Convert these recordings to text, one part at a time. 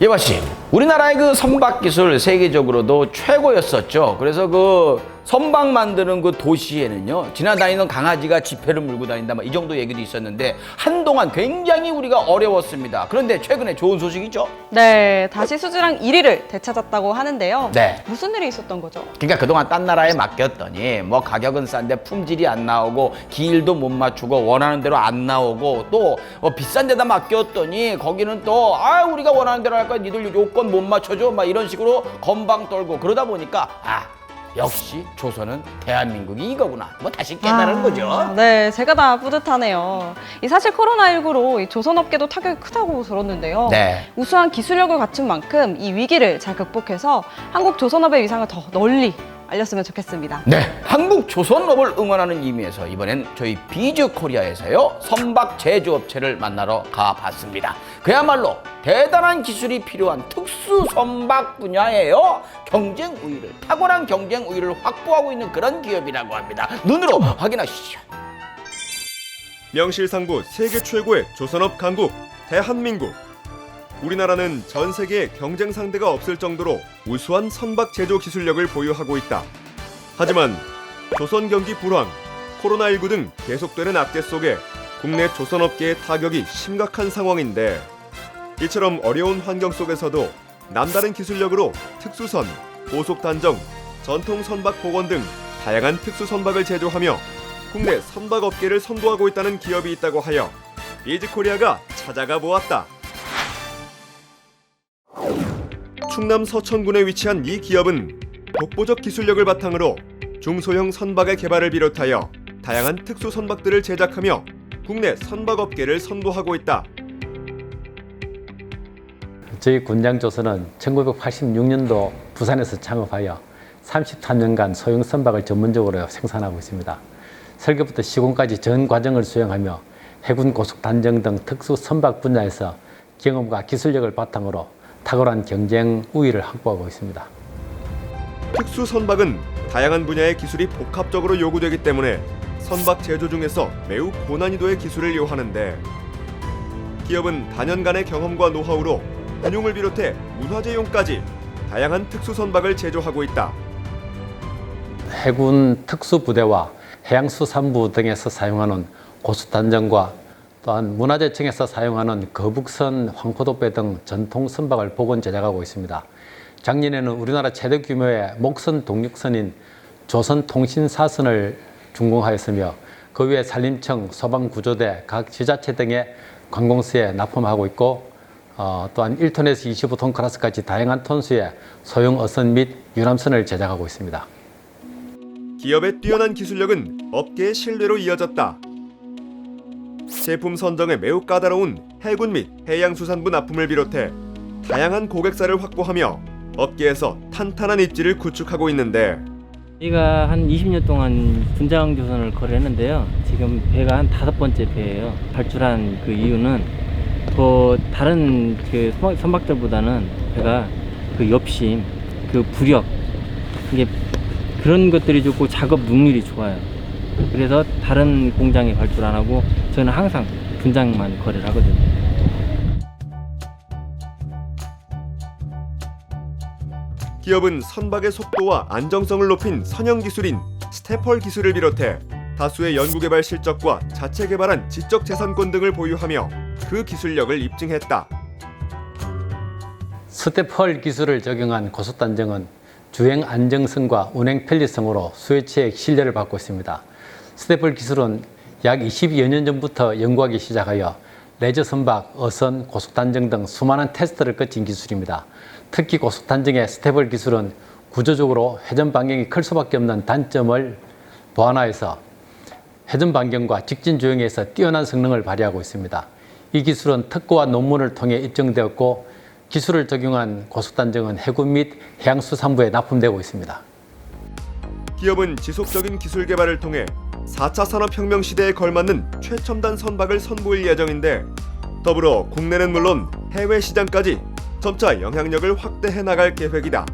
예바 씨, 우리나라의 그 선박 기술 세계적으로도 최고였었죠. 그래서 그 선박 만드는 그 도시에는요, 지나다니는 강아지가 지폐를 물고 다닌다, 뭐이 정도 얘기도 있었는데 한동안 굉장히 우리가 어려웠습니다. 그런데 최근에 좋은 소식이죠. 네, 다시 수지랑 1위를 되찾았다고 하는데요. 네. 무슨 일이 있었던 거죠? 그러니까 그동안 딴 나라에 맡겼더니 뭐 가격은 싼데 품질이 안 나오고 길도 못 맞추고 원하는 대로 안 나오고 또 어, 비싼 데다 맡겼더니 거기는 또 아 우리가 원하는 대로 할 거야 니들 요건 못 맞춰줘 막 이런 식으로 건방 떨고 그러다 보니까 아 역시 조선은 대한민국이 이거구나 뭐 다시 깨달은 아, 거죠. 네, 제가 다 뿌듯하네요. 이 사실 코로나19로 이 조선업계도 타격이 크다고 들었는데요. 네. 우수한 기술력을 갖춘 만큼 이 위기를 잘 극복해서 한국 조선업의 위상을 더 널리 알렸으면 좋겠습니다. 네, 한국 조선업을 응원하는 의미에서 이번엔 저희 비즈 코리아에서요 선박 제조업체를 만나러 가봤습니다. 그야말로 대단한 기술이 필요한 특수 선박 분야예요. 경쟁 우위를 탁월한 경쟁 우위를 확보하고 있는 그런 기업이라고 합니다. 눈으로 확인하시죠. 명실상부 세계 최고의 조선업 강국 대한민국. 우리나라는 전 세계에 경쟁 상대가 없을 정도로 우수한 선박 제조 기술력을 보유하고 있다. 하지만 조선 경기 불황, 코로나19 등 계속되는 악재 속에 국내 조선업계의 타격이 심각한 상황인데 이처럼 어려운 환경 속에서도 남다른 기술력으로 특수선, 고속 단정, 전통 선박 복원 등 다양한 특수 선박을 제조하며 국내 선박 업계를 선도하고 있다는 기업이 있다고 하여 비즈코리아가 찾아가 보았다. 충남 서천군에 위치한 이 기업은 독보적 기술력을 바탕으로 중소형 선박의 개발을 비롯하여 다양한 특수 선박들을 제작하며 국내 선박 업계를 선도하고 있다. 저희 군장조선은 1986년도 부산에서 창업하여 33년간 소형 선박을 전문적으로 생산하고 있습니다. 설계부터 시공까지 전 과정을 수행하며 해군 고속 단정 등 특수 선박 분야에서 경험과 기술력을 바탕으로 탁월한 경쟁 우위를 확보하고 있습니다. 특수 선박은 다양한 분야의 기술이 복합적으로 요구되기 때문에 선박 제조 중에서 매우 고난이도의 기술을 요하는데 기업은 단연간의 경험과 노하우로 군용을 비롯해 문화재용까지 다양한 특수 선박을 제조하고 있다. 해군 특수부대와 해양수산부 등에서 사용하는 고수단정과 또한 문화재청에서 사용하는 거북선, 황포도배 등 전통 선박을 복원 제작하고 있습니다. 작년에는 우리나라 최대 규모의 목선 동력선인 조선통신사선을 준공하였으며 그외 산림청, 소방구조대, 각 지자체 등의 관공서에 납품하고 있고 어, 또한 1톤에서 25톤 클래스까지 다양한 톤수의 소형 어선 및 유람선을 제작하고 있습니다. 기업의 뛰어난 기술력은 업계의 신뢰로 이어졌다. 제품 선정에 매우 까다로운 해군 및 해양수산부 납품을 비롯해 다양한 고객사를 확보하며 업계에서 탄탄한 입지를 구축하고 있는데 저희가 한 20년 동안 분장 조선을 거래했는데요. 지금 배가 한 다섯 번째 배예요. 발주한 그 이유는 더 다른 그 선박- 선박들보다는 배가 그 엽심, 그 부력 이게 그런 것들이 좋고 작업 능률이 좋아요. 그래서 다른 공장에 발주를 안 하고 저는 항상 분장만 거래를 하거든요. 기업은 선박의 속도와 안정성을 높인 선형 기술인 스테펄 기술을 비롯해 다수의 연구개발 실적과 자체 개발한 지적 재산권 등을 보유하며 그 기술력을 입증했다. 스테펄 기술을 적용한 고속단정은 주행 안정성과 운행 편리성으로 수요체의 신뢰를 받고 있습니다. 스테펄 기술은 약 22여 년 전부터 연구하기 시작하여 레저 선박, 어선, 고속 단정 등 수많은 테스트를 거친 기술입니다. 특히 고속 단정의 스테펄 기술은 구조적으로 회전 반경이 클 수밖에 없는 단점을 보완하여서 회전 반경과 직진 조형에서 뛰어난 성능을 발휘하고 있습니다. 이 기술은 특허와 논문을 통해 입증되었고 기술을 적용한 고속 단정은 해군 및 해양수산부에 납품되고 있습니다. 기업은 지속적인 기술 개발을 통해 4차 산업혁명 시대에 걸맞는 최첨단 선박을 선보일 예정인데 더불어 국내는 물론 해외 시장까지 점차 영향력을 확대해 나갈 계획이다.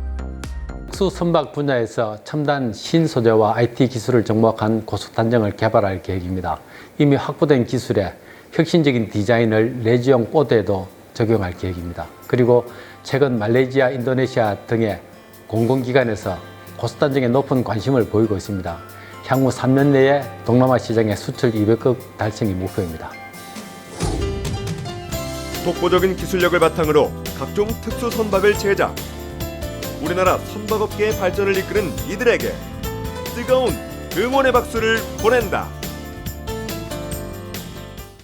특수 선박 분야에서 첨단 신소재와 IT 기술을 접목한 고속 단정을 개발할 계획입니다. 이미 확보된 기술에 혁신적인 디자인을 레지용 보드에도 적용할 계획입니다. 그리고 최근 말레이시아, 인도네시아 등의 공공기관에서 고속 단정에 높은 관심을 보이고 있습니다. 향후 3년 내에 동남아 시장의 수출 200억 달성이 목표입니다. 독보적인 기술력을 바탕으로 각종 특수 선박을 제작. 우리나라 선박업계의 발전을 이끄는 이들에게 뜨거운 응원의 박수를 보낸다.